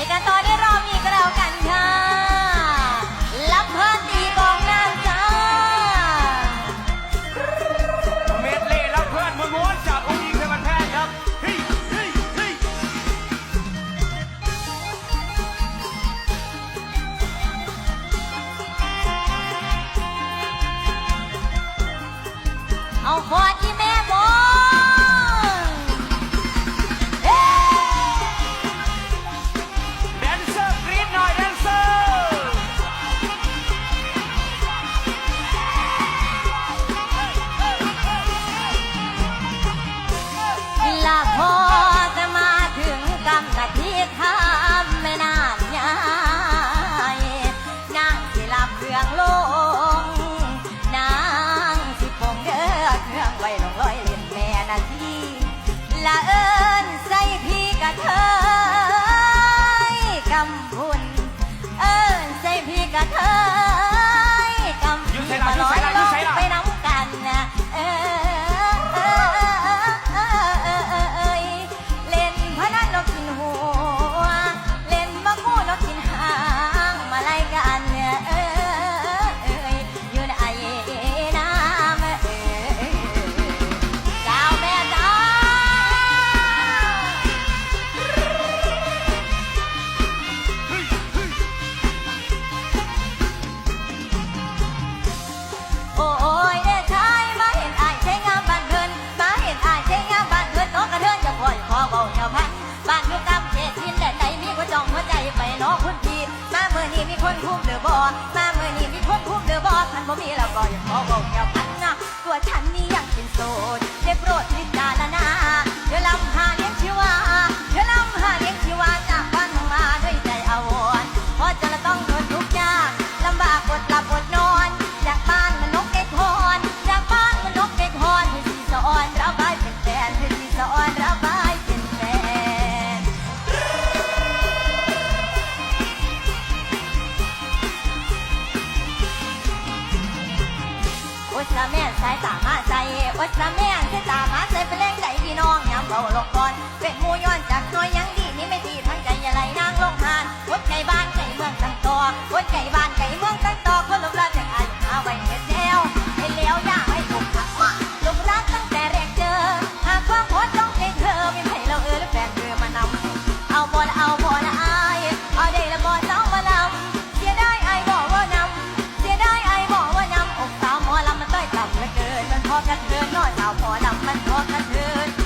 ありがとう คนทุ่มเดือบอมาเมื่อนี้มีคนทุ่มเดือบอมันบ่มีแล้วก็ยังขอบอกเกี่ยวกันนะตัวฉันนี่ยังเป็นโสดได้โปรดนิด ระแม่นสายตามาใจอดระแม่นสายตามาใจไปเล่นใจพี่น้องย้ำเบาลงก่อนเป็นมูย้อนจากน้อยยังดีนี่ไม่ดีทั้งใจอะไรนางลงหานวดไก่บ้านไก่เมืองตั้งตัววดไก่บ้าน น้อยสาวพอดำมันพอกันเถิน